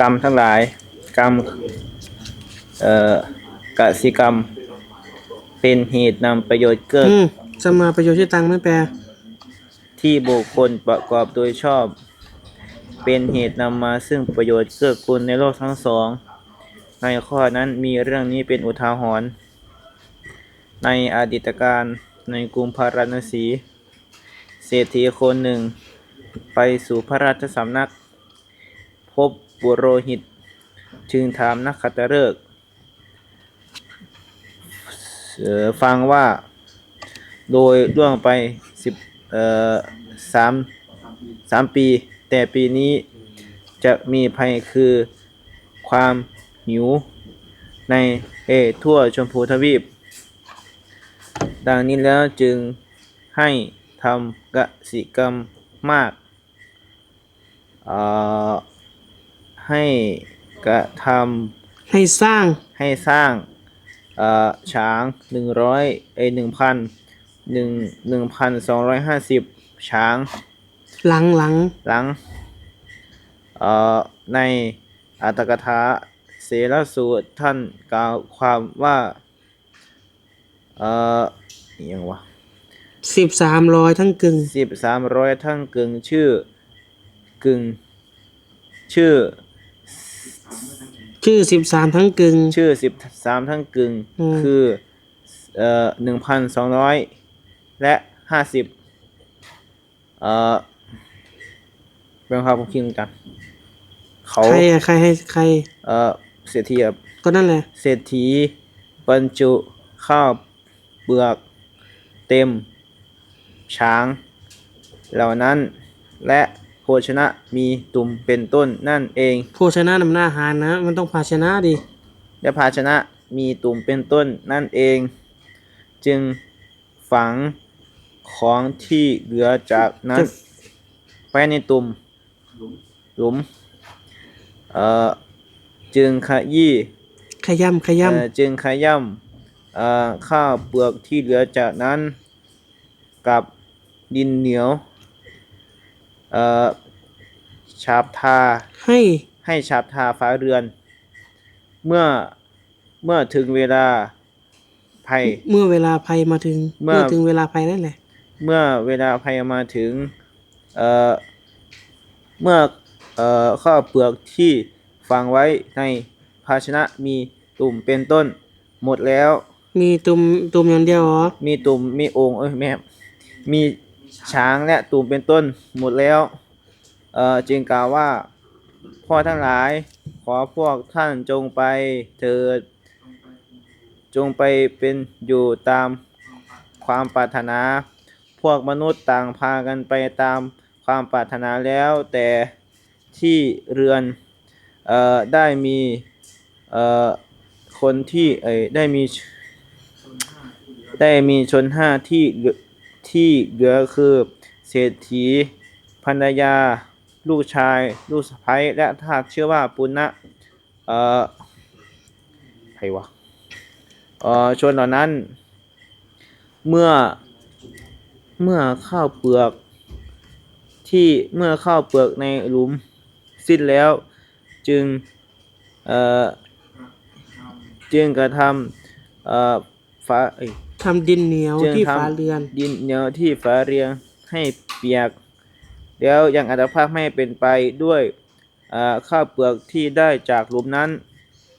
กรรมทั้งหลาย กรรมเอ่อกสิกรรม เป็นเหตุนำประโยชน์เกิดอืมสมมาประโยชน์ที่ตังไม่แปลที่บุคคลประกอบโดยชอบ เป็นเหตุนำมาซึ่งประโยชน์เกื้อกูลในโลกทั้งสอง ในข้อนั้นมีเรื่องนี้เป็นอุทาหรณ์ในอดีตการในกรุงพาราณสี เศรษฐีคนหนึ่ง ไปสู่พระราชสำนัก พบปุโรหิต จึงถามนักขัตฤกษ์เอ่อฟังว่าโดยล่วงไปสิบเอ่อสามสามปี แต่ปีนี้จะมีภัยคือความหิวในเอทั่วชมพูทวีป ดังนี้แล้วจึงให้ทำกสิกรรมมาก เอ่อ ให้กระทให้สร้างำให้สร้างเอ่อช้างหนึ่งร้อยเอยหนึ่งพันหนึ่งหนึ่งพันสองร้อยห้าสิบช้าง หลังหลังหลังเอ่อในอัตถกถาเสรสูตรท่านกล่าวความว่าเอ่ออหยังวะสิบสามร้อยทั้งกึ่งสิบสามร้อยทั้งกึ่งชื่อกึ่งชื่อ ชื่อสิบสามทั้งกึ่ง ชื่อสิบสามทั้งกึ่งอืม คือเอ่อหนึ่งพันสองร้อยและห้าสิบเอ่อเป็นครับผมคิดกันเขาใครอะใครให้ใคร เอ่อเศรษฐีครับก็นั่นแหละ เศรษฐีบรรจุข้าวเปลือก เต็ม ช้าง เหล่านั้นและโภชนะมีตุ่มเป็นต้นนั่นเอง โภชนะนำหน้าอาหารนะ มันต้องภาชนะดิ และภาชนะมีตุ่มเป็นต้นนั่นเอง จึงฝังของที่เหลือจากนั้นจะไว้ในตุ่มหลุมเอ่อจึงขยี้ขย่ำขเอ่อย่ำจึงขย่ำเอ่อข้าวเปลือกที่เหลือจากนั้น กับดินเหนียว เอ่อฉาบทาให้ให้ฉาบทาฝาเรือน เมื่อเมื่อถึงเวลาภัย เมื่อเวลาภัยมาถึง เมื่อ เมื่อถึงเวลาภัยนั่นแหละ เมื่อเวลาภัยมาถึงเอ่อเมื่อเอ่อข้าวเปลือกที่ฝังไว้ในภาชนะมีตุ่มเป็นต้น หมดแล้ว มีตุ่มตุ่มอย่างเดียวเหรอ มีตุ่มมีโองค์เอ้ยแม่ครับมี ช้างและตุ่มเป็นต้นหมดแล้วเอ่อจึงกล่าวว่า พ่อทั้งหลาย ขอพวกท่านจงไปเถิด จงไปเป็นอยู่ตามความปรารถนา พวกมนุษย์ต่างพากันไปตามความปรารถนาแล้วแต่ที่เรือนเอ่อได้มีเอ่อคนที่เอ้ยได้มีได้มีชนห้าที่ ที่เหลือคือ เศรษฐีภรรยา ลูกชาย ลูกสะใภ้และทาสชื่อว่าปุณณะเอ่อใครวะเอ่อชนเหล่านั้น เมื่อเมื่อข้าวเปลือกที่เมื่อข้าวเปลือกในหลุมสิ้นแล้วจึงเอ่อจึงกระทำเอ่อฟ้าเอ้ ทำดินเหนียวจึงที่ทำฝาเรือน ดินเหนียวที่ฝาเรียงให้เปียก แล้วยังอัตภาพไม่เป็นไปด้วยเอ่อข้าวเปลือกที่ได้จากหลุมนั้น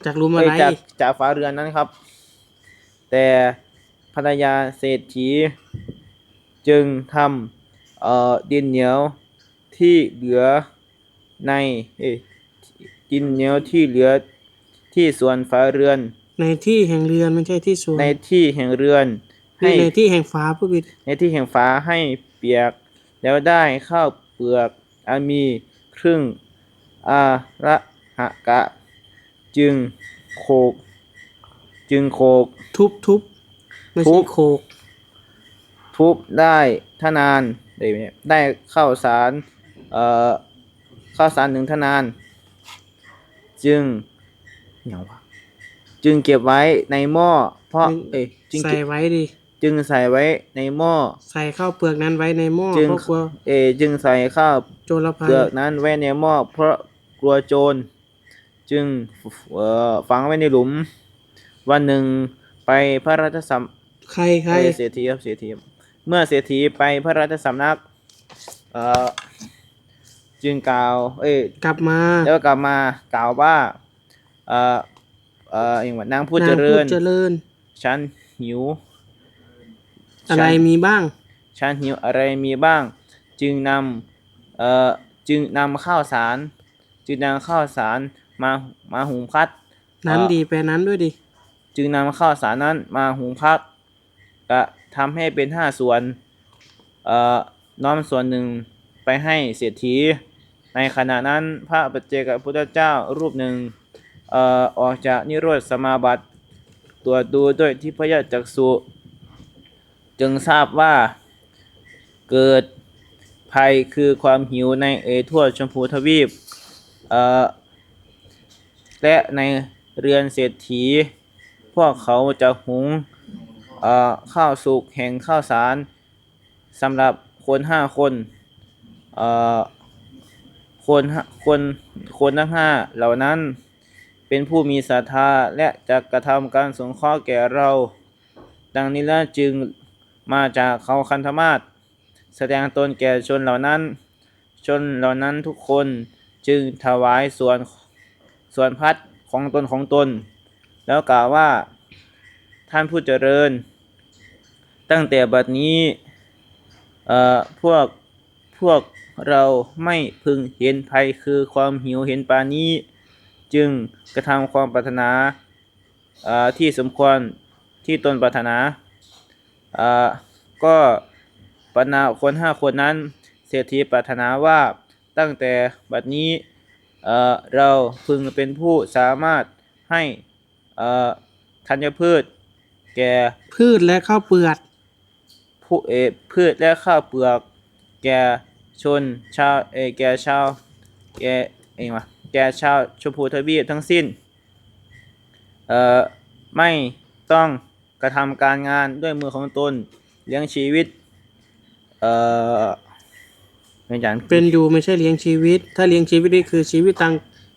จากรูมเอ้อะยไร จากจากฝาเรือนนั้นครับ แต่ภรรยาเศรษฐีจึงทำเอ่อดินเหนียวที่เหลือในเอ้ยดินเหนียวที่เหลือที่ส่วนฝาเรือน ในที่แห่งเรือนไม่ใช่ที่สวนในที่แห่งเรือนหรือในที่แห่งฟ้าผู้บิดในที่แห่งฟ้าให้เปียก แล้วได้ข้าวเปลือกอันมีครึ่งอาระหะกะ จึงโขกจึงโขกทุบทุบไม่ทุใช่บโขกทุบได้ทนานได้ไหมได้ข้าวสารเอ่อข้าวสารหนึ่งทนาน จึงเหนียววะ จึงเก็บไว้ในหม้อ เพราะเอ้ยจึงใส่เก็บไว้ดิ จึงใส่ไว้ในหม้อ ใส่ข้าวเปลือกนั้นไว้ในหม้อจึง เพราะกลัวเออจึงใส่ข้าว โจรภัยเปลือกนั้นไว้ในหม้อเพราะกลัวโจร จึงเอ่อฝังไว้ในหลุม วันหนึ่งไปพระราชสำ ใครใครเอ้ยเศรษฐีครับเศรษฐีครับเมื่อเศรษฐีไปพระราชสำนัก เอ่อจึงกล่าว เอ้ยกลับมาแล้วกลับมากล่าวว่า เอ่อ เอ่ออย่างว่านางผู้เจริญ นางผู้เจริญ ฉันหิว อะไรมีบ้าง ฉันหิวอะไรมีบ้าง จึงนำเอ่อจึงนำข้าวสาร จึงนำข้าวสารมามาหุงพัดนั้นเอ่อดีแปลนั้นด้วยดิ จึงนำข้าวสารนั้นมาหุงพักก็ทำให้เป็นห้าส่วนเอ่อน้อมส่วนหนึ่งไปให้เศรษฐี ในขณะนั้นพระปัจเจกพุทธเจ้ารูปหนึ่งเอออกจากนิโรธสมาบัติตรวจดูด้วยทิพยาจักษุจึงทราบว่าเกิดภัยคือความหิวในเอทั่วชมพูทวีปและในเรือนเศรษฐี พวกเขาจะหุงข้าวสุกแห่งข้าวสารสำหรับคนห้าคนคนคนคนทั้งห้าเหล่านั้น เป็นผู้มีศรัทธาและจะกระทำการสงเคราะห์แก่เรา ดังนี้แล้วจึงมาจากเขาคันธมาศแสดงตนแก่ชนเหล่านั้น ชนเหล่านั้นทุกคนจึงถวายส่วนส่วนพัดของตนของตน แล้วกล่าวว่าท่านผู้เจริญ ตั้งแต่บัดนี้เอ่อพวกพวกเราไม่พึงเห็นภัยคือความหิวเห็นปานนี้ จึงกระทำความปรารถนาที่สมควรที่ตนปรารถนาเอ่อก็ปนาคนห้าคนนั้น เศรษฐีปรารถนาว่าตั้งแต่บัดนี้เราพึงเป็นผู้สามารถให้ธัญพืช แก่พืชและข้าวเปลือกผู้เอพืชและข้าวเปลือก แก่ชนชาวเอแก่ชาวแก่เองวะ ก่ชาวชมพูทวีปทั้งสิ้น เอ่อ ไม่ต้องกระทำการงานด้วยมือของตนเลี้ยงชีวิต เอ่อเป็นอย่างเป็นอยู่ไม่ใช่เลี้ยงชีวิต ถ้าเลี้ยงชีวิตนี่คือชีวิตตัง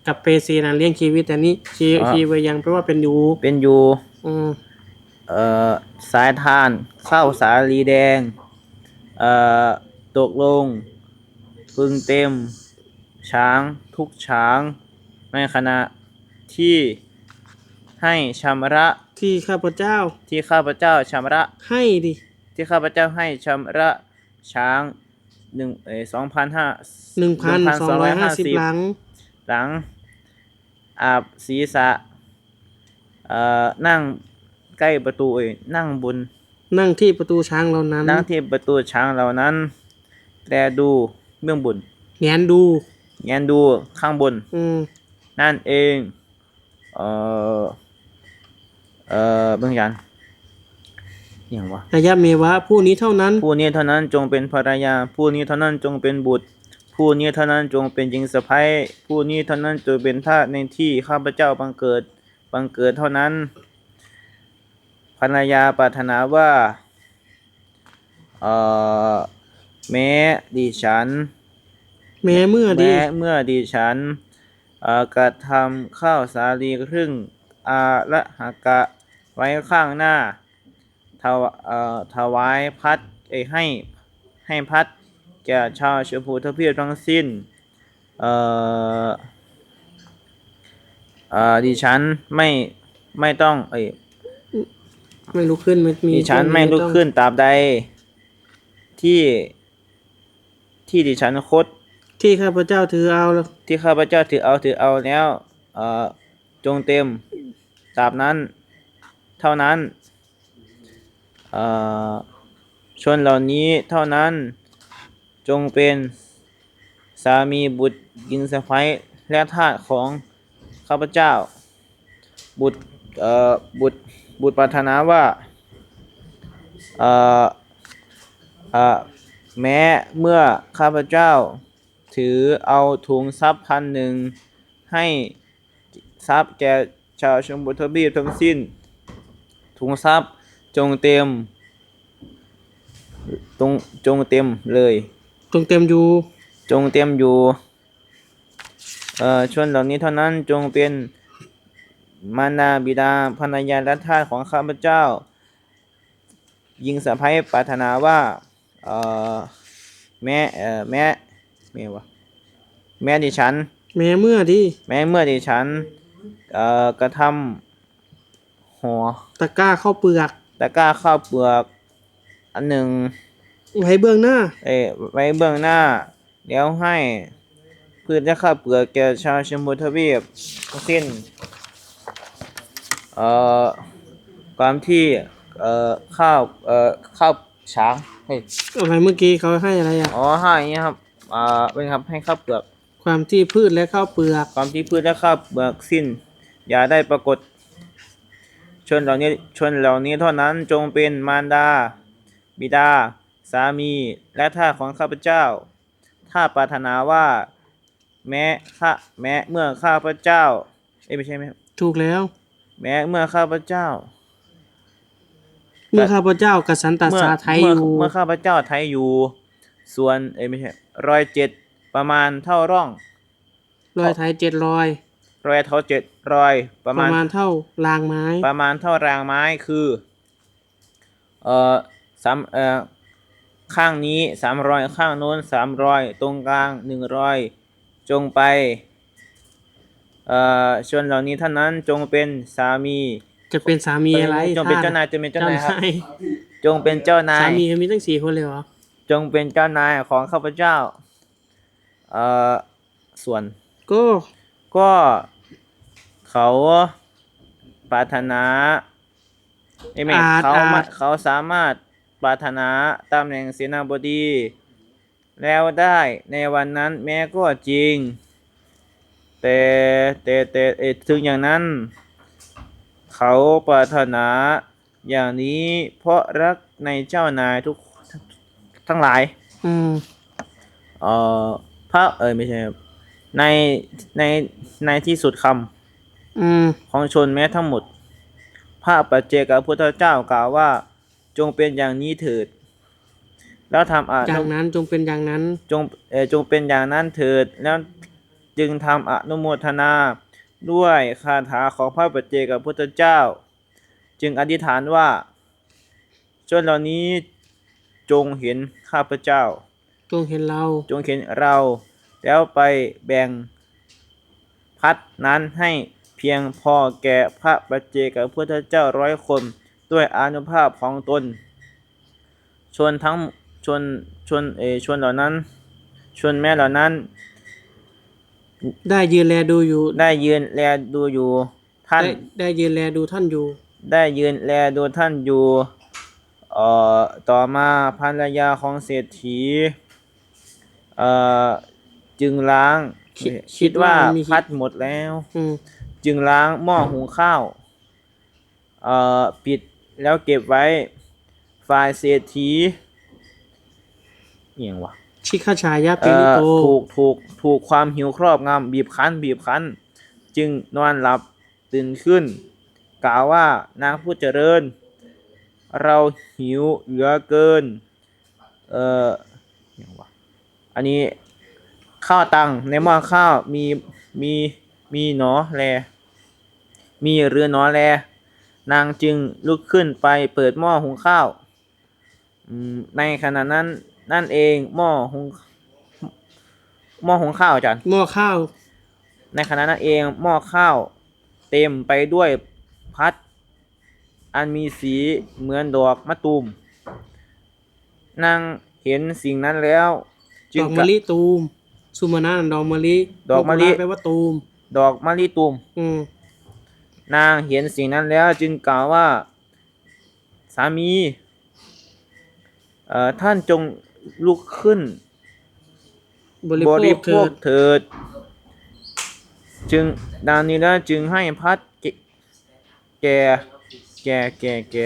กับเปซีนะเลี้ยงชีวิตแต่นี้ชีชีวยังแปลว่าเป็นอยู่เป็นอยู่อืมเอ่อสายทานข้าวสาลีแดง เอ่อตกลงพึงเต็ม ช้างทุกช้าง ในขณะที่ให้ชำระที่ข้าพเจ้าที่ข้าพเจ้าชำระให้ดิที่ข้าพเจ้าให้ชำระช้างหนึ่งเอสองพันห้าหนึ่งพันสองร้อยห้าสิบหลัง หลัง อาบศีรษะเอ่อนั่งใกล้ประตูเอ้ยนั่งบนนั่งที่ประตูช้างเหล่านั้น นั่งที่ประตูช้างเหล่านั้นแต่ดูเบื้องบนแงนดู แงนดูข้างบน อืม นั่นเอง เอ่อ เอ่อเบื้องยันอหย่างวะอายะเมวะผู้นี้เท่านั้น ผู้นี้เท่านั้นจงเป็นภรรยา ผู้นี้เท่านั้นจงเป็นบุตร ผู้นี้เท่านั้นจงเป็นหญิงสะใภ้ผู้นี้เท่านั้นจงเป็นทาสในที่ข้าพเจ้าบังเกิด บังเกิดเท่านั้น ภรรยาปรารถนาว่า เอ่อ แม้ดิฉัน แม้เมื่อดี แม้เมื่อดิฉันเอ่อกระทำข้าวสาลีครึ่งอาละหกะไว้ข้างหน้าถวเอ่อถวายพัดเอยให้ให้พัดแก่ชาวชมพูทวีปทั้งสิ้นเอ่อเอ่อดิฉันไม่ไม่ต้อง เอ้ยไม่ลุกขึ้นไม่มีดิฉันไม่ลุกขึ้นตราบใดที่ที่ดิฉันคด ที่ข้าพเจ้าถือเอาที่ข้าพเจ้าถือเอาถือเอาแล้วเอ่อจงเต็มตราบนั้น เท่านั้นเอ่อชนเหล่านี้เท่านั้นจงเป็นสามีบุตรยินสะพ้ยและทาสของข้าพเจ้า บุตรเอ่อบุตรบุตรปรารถนาว่าเอ่อเอ่อแม้เมื่อข้าพเจ้า ถือเอาถุงทรัพย์พันหนึ่งให้ทรัพย์แก่ชาวชมพูทวีปทั้งสิ้น ถุงทรัพย์จงเต็มตรงจงเต็มเลย จงเต็มอยู่ จงเต็มอยู่เอ่อชนเหล่านี้เท่านั้นจงเป็นมารดาบิดาภรรยาและทาสของข้าพเจ้า ยิงสะพ้ยปรารถนาว่าเอ่อแม่เอ่อแม่ แม่วะแม่ดิฉัน แม้เมื่อที่แม้เมื่อดิฉัน เอ่อกระทำหัวตะกร้าเข้าวเปลือกตะกร้าข้าวเปลือก อันหนึ่ง ไว้เบื้องหน้า เอ้ยไว้เบื้องหน้าแล้วให้ พืชและข้าวเปลือกแก่ชาวชมพูทวีปทั้งสิ้นเอ่อความที่เอ่อข้าวเอ่อข้าวช้างเฮ้ยอะไรเมื่อกี้เขาให้อะไรอะ อ๋อให้อย่างเงี้ยครับ อ่าเป็นครับให้ข้าวเปลือก ความที่พืชและข้าวเปลือก ความที่พืชและข้าวเปลือกสิ้น อย่าได้ปรากฏ ชนเหล่านี้ชนเหล่านี้เท่านั้นจงเป็นมารดา บิดา สามี และท่าสของข้าพเจ้า ถ้าปรารถนาว่า แม้ข้าแม้เมื่อข้าพเจ้า เอ้ยไม่ใช่ไหมครับถูกแล้ว แม้เมื่อข้าพเจ้า เมื่อข้าพเจ้ากสันตเมื่อสาไทยเมื่อยู่ เมื่อข้าพเจ้าไทยอยู่ ส่วนเอ้ยไม่ใช่รอยเจ็ดประมาณเท่าร่อง รอยไทยเจ็ดรอย รอยเท่าเจ็ดรอยปประระมาณมาณเท่ารางไม้ ประมาณเท่ารางไม้คือเอ่อสามเอ่อข้างนี้สามรอยข้างโน้นสามรอยตรงกลางหนึ่งรอยจงไปเอ่อชนเหล่านี้เท่านั้นจงเป็นสามี จะเป็นสามีอะไรจงเป็นท่เจ้านายจงเป็นเจ้านายครับเจ้านายจงเป็นเจ้านายสามีมีตั้งสี่คนเลยเหรอ จงเป็นเจ้านายของข้าพเจ้า เอ่อ ส่วน ก็ ก็เขาปรารถนาเอ้ยไม่อาจเขาอามาจ เขาสามารถปรารถนาตำแหน่งเสนาบดี แล้วได้ในวันนั้นแม้ก็จริง แต่แต่แต่เอ่อถึงอย่างนั้น เขาปรารถนาอย่างนี้เพราะรักในเจ้านายทุก ทั้งหลาย อืม เอ่อพระเอ้ยไม่ใช่ครับในในในที่สุดคอืมำของชนแม้ทั้งหมด พระปัจเจกพุทธเจ้ากล่าวว่า จงเป็นอย่างนี้เถิด แล้วทำอาจากนุนั้นจงเป็นอย่างนั้น จงเออจงเป็นอย่างนั้นเถิด แล้วจึงทำอนุโมทนา ด้วยคาถาของพระปัจเจกพุทธเจ้า จึงอธิษฐานว่า ชนเหล่านี้ จงเห็นข้าพเจ้า จงเห็นเรา จงเห็นเรา แล้วไปแบ่งพัดนั้นให้เพียงพอแก่พระปัจเจกพุทธเจ้าร้อยคนด้วยอานุภาพของตน ชนทั้งชนชนเออชนเหล่านั้น ชนแม่เหล่านั้น ได้ยืนแลดูอยู่ ได้ยืนแลดูอยู่ท่าน ได้ได้ยืนแลดูท่านอยู่ ได้ยืนแลดูท่านอยู่ เอ่อต่อมาภรรยาของเศรษฐีเอ่อจึงล้างคิดคิดว่าคิดว่ามี พัดหมดแล้ว อืมจึงล้างหม้อหุงข้าวเอ่อปิดแล้วเก็บไว้ฝ่ายเศรษฐีเอียงวะ ชิคาชายะเอ่ปิริอโต ถูกถูกถูกความหิวครอบงำบีบคั้น บีบคั้น จึงนอนหลับตื่นขึ้น กล่าวว่านางผู้เจริญ เราหิวเหลือเกิน เอ่อเอียงวะอันนี้ข้าวตังในหม้อข้าวมีมีมีหนอแล มีเรือหนอแล นางจึงลุกขึ้นไปเปิดหม้อหุงข้าวอืมในขณะนั้นนั่นเองหม้อหุงหม้อหุงข้าวอาจารย์หม้อข้าว ในขณะนั้นเองหม้อข้าว เต็มไปด้วยพัด อันมีสีเหมือนดอกมะตูมนางเห็นสิ่งนั้นแล้ว จึดงอกกะมะลิตูมสุมานาดอกมะลิดอกมะลิโบราณแปลว่าตูม ดอกมะลิตูม อืมนางเห็นสิ่งนั้นแล้วจึงกล่าวว่า สามีเอ่อท่านจงลุกขึ้น บริบริโภโภคคเถิดเถิดจึงดังนี้แล้วจึงให้พัดแกแก่ แก่แก่แก่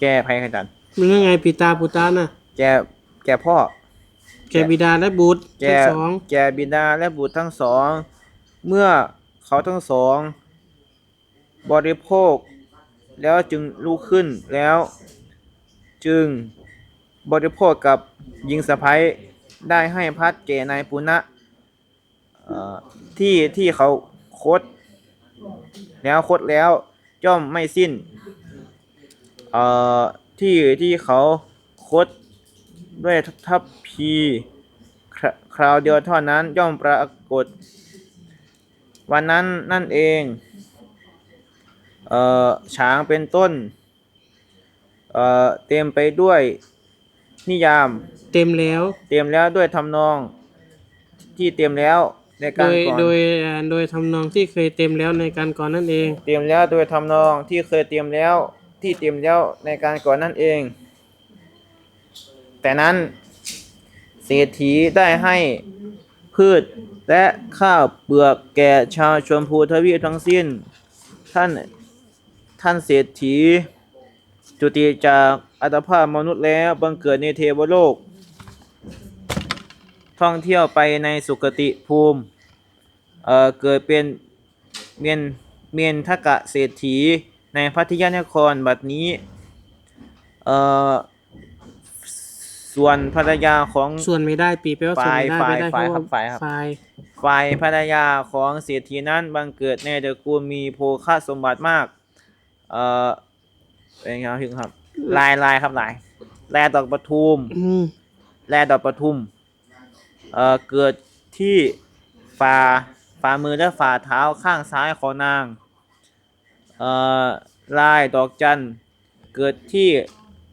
แก่ภัยขจันมึงว่าไงปิตาปุตาน่ะแก่แก่พ่อ แกบิดาและบุตรแก่ทั้งสองแก่บิดาและบุตรทั้งสอง เมื่อเขาทั้งสอง บริโภค แล้วจึงลุกขึ้นแล้ว จึงบริโภคกับหญิงสะพ้ยได้ให้พัดแก่นายปุณะเอ่อที่ที่เขาคด แล้วคดแล้ว ย่อมไม่สิ้น เอ่อ ที่ที่เขาคดด้วยทัพพีครคราวเดียวเท่านั้นย่อมปรากฏ วันนั้นนั่นเอง เอ่อช้างเป็นต้น เอ่อ เต็มไปด้วยนิยาม เต็มแล้ว เตรียมแล้วด้วยทำนอง ที่เตรียมแล้ว ในโดการยก่อนโดยอ่าโดยทำนองที่เคยเต็มแล้วในการก่อนนั่นเอง เตรียมแล้วโดยทำนองที่เคยเตรียมแล้วที่เตรียมแล้วในการก่อนนั่นเอง แต่นั้นเศรษฐีได้ให้พืชและข้าวเปลือกแก่ชาวชมพูทวีปทั้งสิ้น ท่านท่านเศรษฐีจุติจากอัตภาพมนุษย์แล้วบังเกิดในเทวโลก ท่องเที่ยวไปในสุคติภูมิเอ่อเกิดเป็นเมียนเมียนทกะเศรษฐีในพัทยานครบัดนี้เอ่อส่วนภรรยาของส่วนไม่ได้ปีแปลว่าส่วนไม่ได้ฝ่ายไม่ได้เพฝ่ายราะครัว่าบฝ่ายครับ ฝ่ายฝ่ายภรรยาของเศรษฐีนั้นบังเกิดในตระกูลมีโภคสมบัติมาก เอ่อเป็นไงครับพี่ครับลายลายครับลายแลดอกปทุมอืมแลดอกปทุม เอ่อเกิดที่ฝ่าฝ่ามือและฝ่าเท้าข้างซ้ายของนางเอ่อลายดอกจันเกิดที่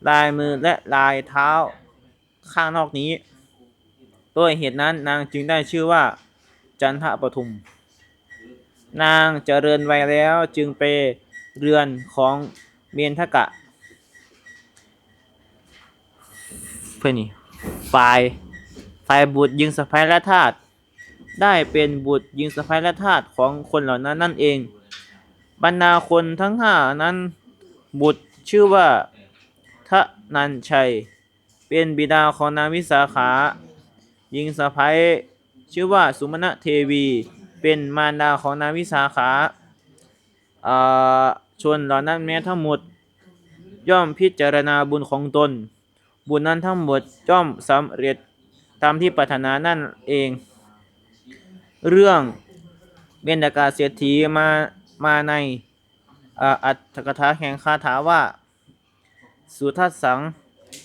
ลายมือและลายเท้าข้างนอกนี้ด้วยเหตุนั้นนางจึงได้ชื่อว่าจันทปทุม นางเจริญวัยแล้วจึงไปเรือนของเมียนทกะเพื่อนนี่ฝ่าย ฝ่ายบุตรยิงสะพ้ายและทาสได้เป็นบุตรยิงสะพ้ายและทาสของคนเหล่านั้นนั่นเอง บรรดาคนทั้งห้านั้น บุตรชื่อว่าทะนันชัย เป็นบิดาของนางวิสาขา ยิงสะพ้ายชื่อว่าสุมาณเทวี เป็นมารดาของนางวิสาขาอ่าชนเหล่านั้นแม้ทั้งหมด ย่อมพิจารณาบุญของตน บุญนั้นทั้งหมดย่อมสำเร็จ ตามที่ปรารถนานั่นเอง เรื่องเบญจกาเศรษฐีมามาในอ่าอัตถกถาแห่งคาถาว่า สุทัสสัง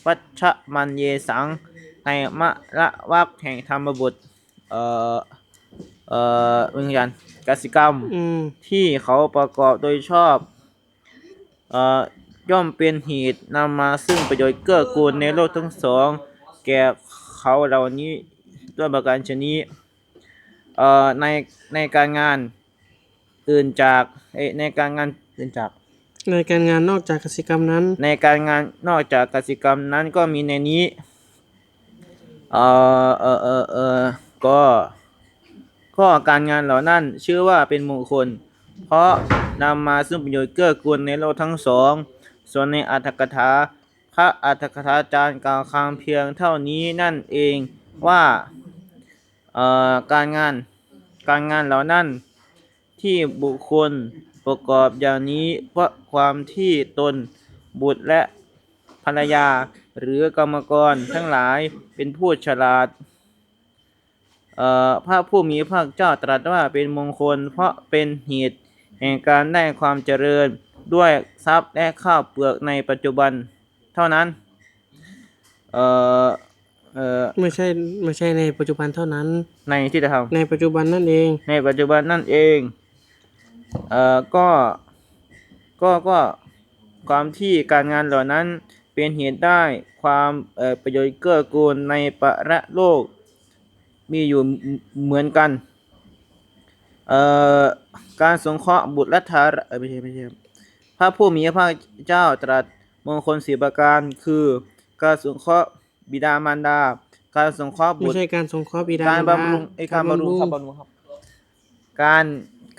วัชมันเยสังในมะละวักแห่งธรรมบุตรเอ่อเอ่อวิญญาณกสิกรรมอืมที่เขาประกอบโดยชอบเอ่อย่อมเป็นเหตุนำมาซึ่งประโยชน์เกื้อกูลในโลกทั้งสอง แก่ เขาเหล่านี้ด้วยประการชนี้เอ่อในในการงานอื่นจากเอ้ยในการงานอื่นจาก ในการงานนอกจากกสิกรรมนั้น ในการงานนอกจากกสิกรรมนั้นก็มีในนี้เอ่อเออเออเออก็ก็การงานเหล่านั้นชื่อว่าเป็นมงคล เพราะนำมาซึ่งประโยชน์เกื้อกูลในโลกทั้งสอง ส่วนในอัตถกถาพ ระอัตถกถาจารย์กล่าวคำเพียงเท่านี้นั่นเองว่าการงานการงานเหล่านั้นที่บุคคลประกอบอย่างนี้เพราะความที่ตนบุตรและภรรยาหรือกรรมกรทั้งหลายเป็นผู้ฉลาดพระผู้มีพระเจ้าตรัสว่าเป็นมงคล เพราะเป็นเหตุแห่งการได้ความเจริญด้วยทรัพย์และข้าวเปลือกในปัจจุบัน เท่านั้น เอ่อ เอ่อ ไม่ใช่ไม่ใช่ในปัจจุบันเท่านั้น ในที่จะทำในปัจจุบันนั่นเองในปัจจุบันนั่นเอง เอ่อ ก็ ก็ ก็ ความที่การงานเหล่านั้นเป็นเหตุได้ความเอ่อประโยชน์เกื้อกูลในประโลก มีอยู่เหมือนกัน เอ่อ การสงเคราะห์บุตรและทารเออไม่ใช่ไม่ใช่พระผู้มีพระเจ้าตรัส มงคลสีประการคือ การสงเคราะห์บิดามารดา การสงเคราะห์ไม่บุตร ใช่การสงเคราะห์บิดาการมารดาบำรุงไอ้การบำรุงครับบำรุงครับ การ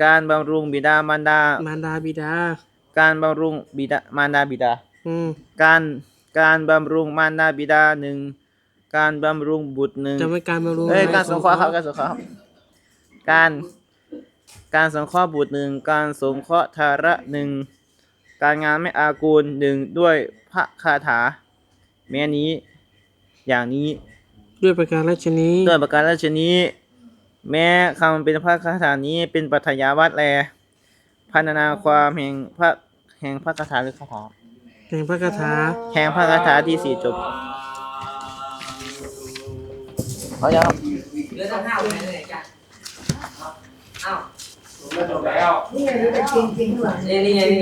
การบำรุงบิดามารดา มารดาบิดา การบำรุงบิดามารดาบิดา อืมการการบำรุงมารดาบิดาหนึ่งการบำรุงบุตรหนึ่งจะไม่การบำรุงเอ้ยะไการสงเคราะห์ครับการสงเคราะห์ครับการการสงเคราะห์บุตรหนึ่งการสงเคราะห์ทาระหนึ่ง การงานไม่อากูลหนึ่งด้วยพระคาถา แม้นี้ อย่างนี้ด้วยประการราชนี้ด้วยประการราชนี้ แม้คำเป็นพระคาถานี้เป็นปัทยาวัดแลพันนาความแห่งพระแห่งพระคาถาหรือคาถาแห่งพระคาถาแห่งพระคาถาที่สี่จบเอายังครับเหลือตั้งห้าวันเลยจ้ะอ้าวจบแล้วนี่นี่ไงนี่